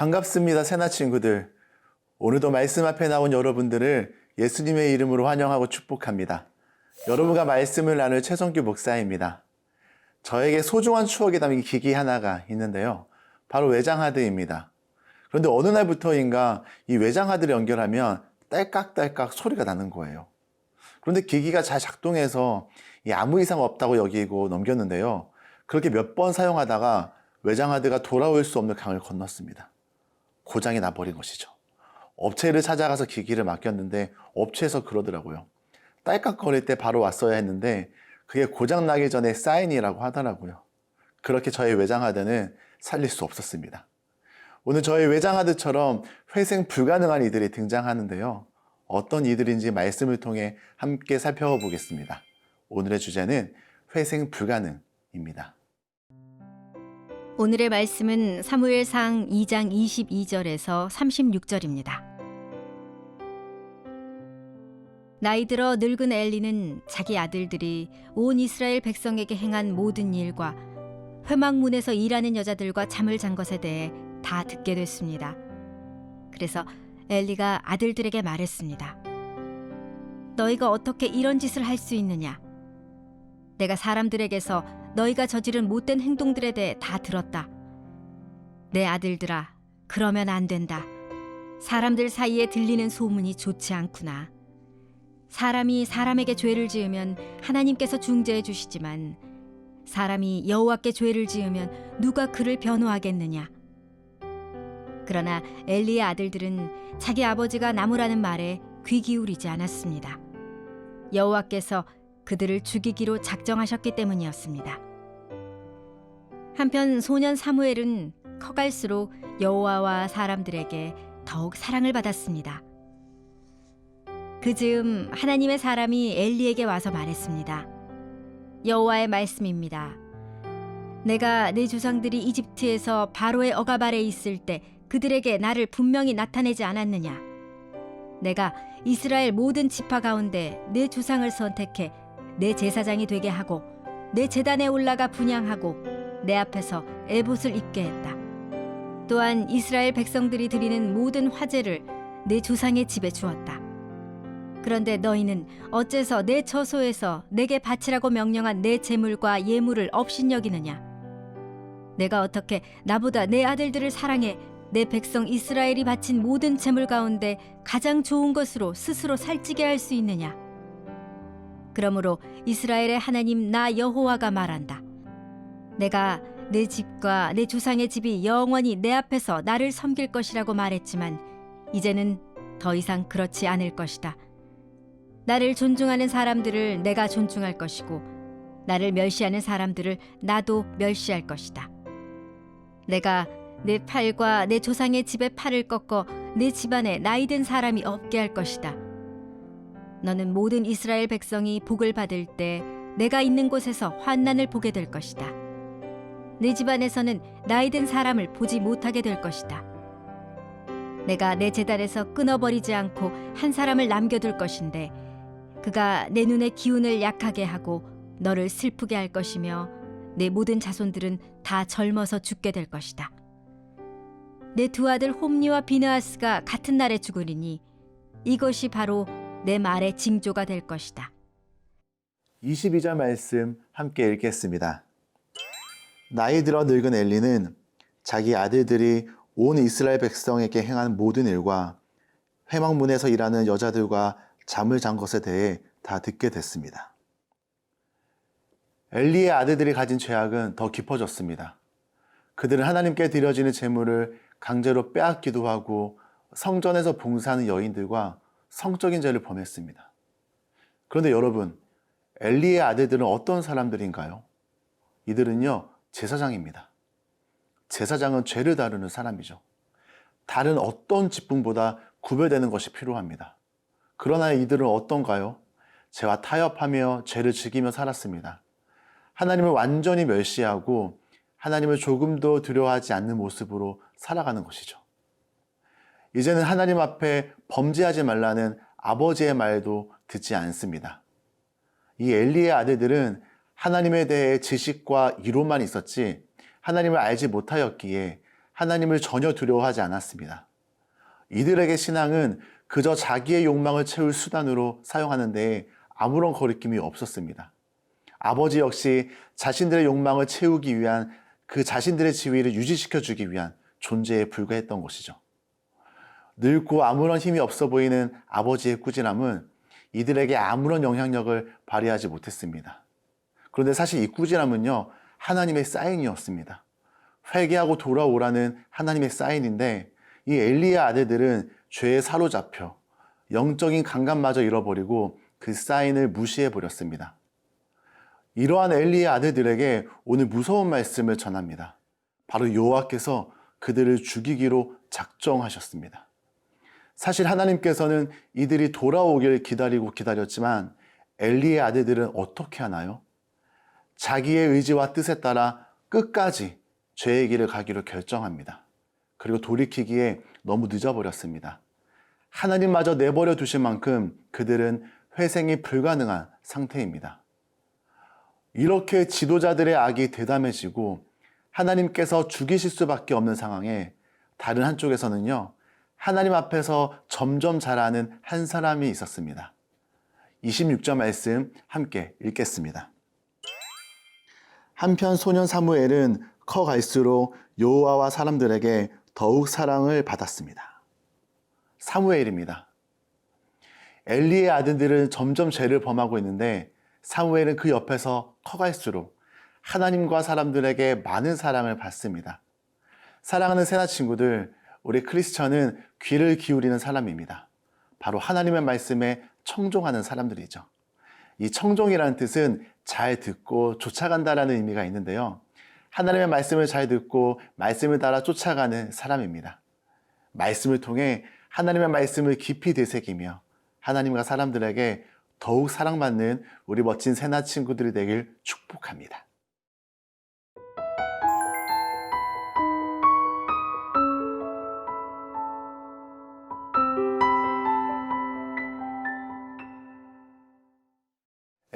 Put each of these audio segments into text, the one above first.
반갑습니다, 새나 친구들. 오늘도 말씀 앞에 나온 여러분들을 예수님의 이름으로 환영하고 축복합니다. 여러분과 말씀을 나눌 최성규 목사입니다. 저에게 소중한 추억이 담긴 기기 하나가 있는데요. 바로 외장하드입니다. 그런데 어느 날부터인가 이 외장하드를 연결하면 딸깍딸깍 소리가 나는 거예요. 그런데 기기가 잘 작동해서 이 아무 이상 없다고 여기고 넘겼는데요. 그렇게 몇 번 사용하다가 외장하드가 돌아올 수 없는 강을 건넜습니다. 고장이 나버린 것이죠. 업체를 찾아가서 기기를 맡겼는데 업체에서 그러더라고요. 딸깍거릴 때 바로 왔어야 했는데 그게 고장 나기 전에 사인이라고 하더라고요. 그렇게 저의 외장하드는 살릴 수 없었습니다. 오늘 저의 외장하드처럼 회생 불가능한 이들이 등장하는데요. 어떤 이들인지 말씀을 통해 함께 살펴보겠습니다. 오늘의 주제는 회생 불가능입니다. 오늘의 말씀은 사무엘상 2장 22절에서 36절입니다. 나이 들어 늙은 엘리는 자기 아들들이 온 이스라엘 백성에게 행한 모든 일과 회막문에서 일하는 여자들과 잠을 잔 것에 대해 다 듣게 됐습니다. 그래서 엘리가 아들들에게 말했습니다. 너희가 어떻게 이런 짓을 할 수 있느냐? 내가 사람들에게서 너희가 저지른 못된 행동들에 대해 다 들었다. 내 아들들아, 그러면 안 된다. 사람들 사이에 들리는 소문이 좋지 않구나. 사람이 사람에게 죄를 지으면 하나님께서 중재해 주시지만 사람이 여호와께 죄를 지으면 누가 그를 변호하겠느냐? 그러나 엘리의 아들들은 자기 아버지가 나무라는 말에 귀 기울이지 않았습니다. 여호와께서 그들을 죽이기로 작정하셨기 때문이었습니다. 한편 소년 사무엘은 커갈수록 여호와와 사람들에게 더욱 사랑을 받았습니다. 그 즈음 하나님의 사람이 엘리에게 와서 말했습니다. 여호와의 말씀입니다. 내가 내 조상들이 이집트에서 바로의 억압 아래 있을 때 그들에게 나를 분명히 나타내지 않았느냐? 내가 이스라엘 모든 지파 가운데 내 조상을 선택해 내 제사장이 되게 하고 내 제단에 올라가 분양하고 내 앞에서 에봇을 입게 했다. 또한 이스라엘 백성들이 드리는 모든 화제를 내 조상의 집에 주었다. 그런데 너희는 어째서 내 처소에서 내게 바치라고 명령한 내 재물과 예물을 업신여기느냐? 내가 어떻게 나보다 내 아들들을 사랑해 내 백성 이스라엘이 바친 모든 재물 가운데 가장 좋은 것으로 스스로 살찌게 할 수 있느냐? 그러므로 이스라엘의 하나님 나 여호와가 말한다. 내가 내 집과 내 조상의 집이 영원히 내 앞에서 나를 섬길 것이라고 말했지만 이제는 더 이상 그렇지 않을 것이다. 나를 존중하는 사람들을 내가 존중할 것이고 나를 멸시하는 사람들을 나도 멸시할 것이다. 내가 내 팔과 내 조상의 집의 팔을 꺾어 내 집안에 나이든 사람이 없게 할 것이다. 너는 모든 이스라엘 백성이 복을 받을 때 내가 있는 곳에서 환난을 보게 될 것이다. 내 집안에서는 나이 든 사람을 보지 못하게 될 것이다. 내가 내 재단에서 끊어버리지 않고 한 사람을 남겨둘 것인데 그가 내 눈의 기운을 약하게 하고 너를 슬프게 할 것이며 내 모든 자손들은 다 젊어서 죽게 될 것이다. 내 두 아들 홈니와 비느하스가 같은 날에 죽으리니 이것이 바로 내 말의 징조가 될 것이다. 22절 말씀 함께 읽겠습니다. 나이 들어 늙은 엘리는 자기 아들들이 온 이스라엘 백성에게 행한 모든 일과 회막문에서 일하는 여자들과 잠을 잔 것에 대해 다 듣게 됐습니다. 엘리의 아들들이 가진 죄악은 더 깊어졌습니다. 그들은 하나님께 드려지는 제물을 강제로 빼앗기도 하고 성전에서 봉사하는 여인들과 성적인 죄를 범했습니다. 그런데 여러분, 엘리의 아들들은 어떤 사람들인가요? 이들은요, 제사장입니다. 제사장은 죄를 다루는 사람이죠. 다른 어떤 직분보다 구별되는 것이 필요합니다. 그러나 이들은 어떤가요? 죄와 타협하며 죄를 즐기며 살았습니다. 하나님을 완전히 멸시하고 하나님을 조금도 두려워하지 않는 모습으로 살아가는 것이죠. 이제는 하나님 앞에 범죄하지 말라는 아버지의 말도 듣지 않습니다. 이 엘리의 아들들은 하나님에 대해 지식과 이론만 있었지 하나님을 알지 못하였기에 하나님을 전혀 두려워하지 않았습니다. 이들에게 신앙은 그저 자기의 욕망을 채울 수단으로 사용하는데 아무런 거리낌이 없었습니다. 아버지 역시 자신들의 욕망을 채우기 위한 그 자신들의 지위를 유지시켜 주기 위한 존재에 불과했던 것이죠. 늙고 아무런 힘이 없어 보이는 아버지의 꾸지람은 이들에게 아무런 영향력을 발휘하지 못했습니다. 그런데 사실 이 꾸지람은요, 하나님의 사인이었습니다. 회개하고 돌아오라는 하나님의 사인인데, 이 엘리의 아들들은 죄에 사로잡혀 영적인 감각마저 잃어버리고 그 사인을 무시해 버렸습니다. 이러한 엘리의 아들들에게 오늘 무서운 말씀을 전합니다. 바로 여호와께서 그들을 죽이기로 작정하셨습니다. 사실 하나님께서는 이들이 돌아오길 기다리고 기다렸지만 엘리의 아들들은 어떻게 하나요? 자기의 의지와 뜻에 따라 끝까지 죄의 길을 가기로 결정합니다. 그리고 돌이키기에 너무 늦어버렸습니다. 하나님마저 내버려 두신 만큼 그들은 회생이 불가능한 상태입니다. 이렇게 지도자들의 악이 대담해지고 하나님께서 죽이실 수밖에 없는 상황에 다른 한쪽에서는요, 하나님 앞에서 점점 자라는 한 사람이 있었습니다. 26절 말씀 함께 읽겠습니다. 한편 소년 사무엘은 커갈수록 여호와와 사람들에게 더욱 사랑을 받았습니다. 사무엘입니다. 엘리의 아들들은 점점 죄를 범하고 있는데 사무엘은 그 옆에서 커갈수록 하나님과 사람들에게 많은 사랑을 받습니다. 사랑하는 세나 친구들, 우리 크리스천은 귀를 기울이는 사람입니다. 바로 하나님의 말씀에 청종하는 사람들이죠. 이 청종이라는 뜻은 잘 듣고 쫓아간다라는 의미가 있는데요. 하나님의 말씀을 잘 듣고 말씀을 따라 쫓아가는 사람입니다. 말씀을 통해 하나님의 말씀을 깊이 되새기며 하나님과 사람들에게 더욱 사랑받는 우리 멋진 세나 친구들이 되길 축복합니다.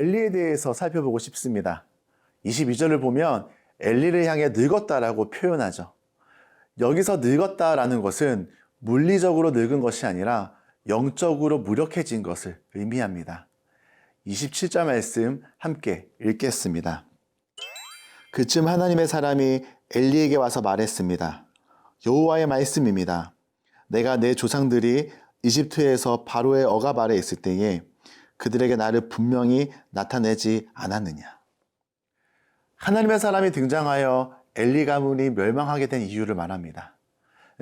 엘리에 대해서 살펴보고 싶습니다. 22절을 보면 엘리를 향해 늙었다라고 표현하죠. 여기서 늙었다라는 것은 물리적으로 늙은 것이 아니라 영적으로 무력해진 것을 의미합니다. 27절 말씀 함께 읽겠습니다. 그쯤 하나님의 사람이 엘리에게 와서 말했습니다. 여호와의 말씀입니다. 내가 내 조상들이 이집트에서 바로의 아래 있을 때에 그들에게 나를 분명히 나타내지 않았느냐. 하나님의 사람이 등장하여 엘리 가문이 멸망하게 된 이유를 말합니다.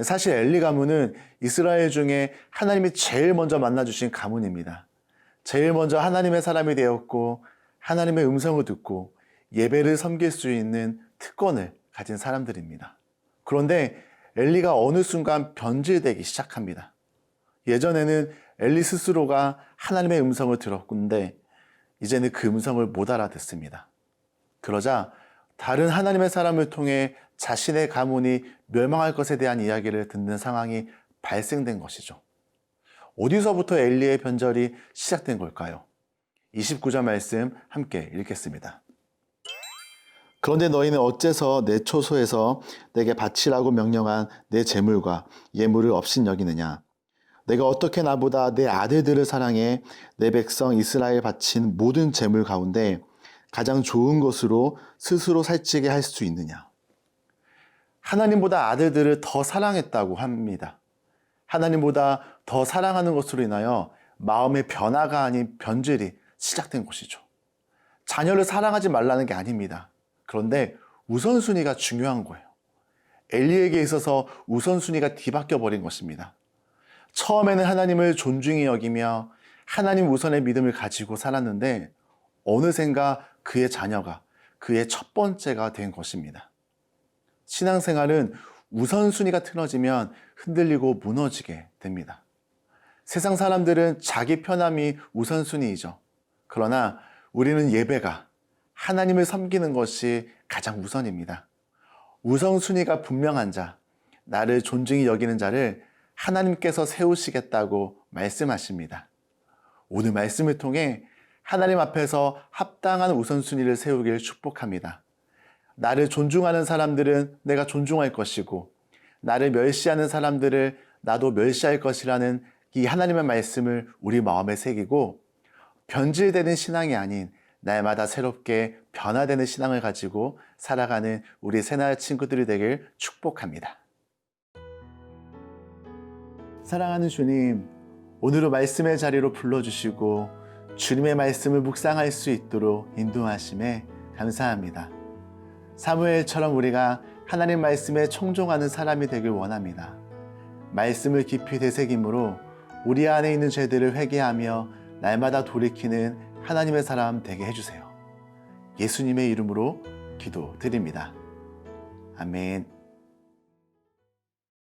사실 엘리 가문은 이스라엘 중에 하나님이 제일 먼저 만나주신 가문입니다. 제일 먼저 하나님의 사람이 되었고 하나님의 음성을 듣고 예배를 섬길 수 있는 특권을 가진 사람들입니다. 그런데 엘리가 어느 순간 변질되기 시작합니다. 예전에는 엘리 스스로가 하나님의 음성을 들었는데 이제는 그 음성을 못 알아듣습니다. 그러자 다른 하나님의 사람을 통해 자신의 가문이 멸망할 것에 대한 이야기를 듣는 상황이 발생된 것이죠. 어디서부터 엘리의 변절이 시작된 걸까요? 29절 말씀 함께 읽겠습니다. 그런데 너희는 어째서 내 초소에서 내게 바치라고 명령한 내 재물과 예물을 없인 여기느냐? 내가 어떻게 나보다 내 아들들을 사랑해 내 백성 이스라엘 바친 모든 재물 가운데 가장 좋은 것으로 스스로 살찌게 할 수 있느냐? 하나님보다 아들들을 더 사랑했다고 합니다. 하나님보다 더 사랑하는 것으로 인하여 마음의 변화가 아닌 변질이 시작된 것이죠. 자녀를 사랑하지 말라는 게 아닙니다. 그런데 우선순위가 중요한 거예요. 엘리에게 있어서 우선순위가 뒤바뀌어 버린 것입니다. 처음에는 하나님을 존중히 여기며 하나님 우선의 믿음을 가지고 살았는데 어느샌가 그의 자녀가 그의 첫 번째가 된 것입니다. 신앙생활은 우선순위가 틀어지면 흔들리고 무너지게 됩니다. 세상 사람들은 자기 편함이 우선순위이죠. 그러나 우리는 예배가 하나님을 섬기는 것이 가장 우선입니다. 우선순위가 분명한 자, 나를 존중히 여기는 자를 하나님께서 세우시겠다고 말씀하십니다. 오늘 말씀을 통해 하나님 앞에서 합당한 우선순위를 세우길 축복합니다. 나를 존중하는 사람들은 내가 존중할 것이고, 나를 멸시하는 사람들을 나도 멸시할 것이라는 이 하나님의 말씀을 우리 마음에 새기고 변질되는 신앙이 아닌 날마다 새롭게 변화되는 신앙을 가지고 살아가는 우리 새날 친구들이 되길 축복합니다. 사랑하는 주님, 오늘도 말씀의 자리로 불러주시고 주님의 말씀을 묵상할 수 있도록 인도하심에 감사합니다. 사무엘처럼 우리가 하나님 말씀에 청종하는 사람이 되길 원합니다. 말씀을 깊이 되새김으로 우리 안에 있는 죄들을 회개하며 날마다 돌이키는 하나님의 사람 되게 해주세요. 예수님의 이름으로 기도드립니다. 아멘.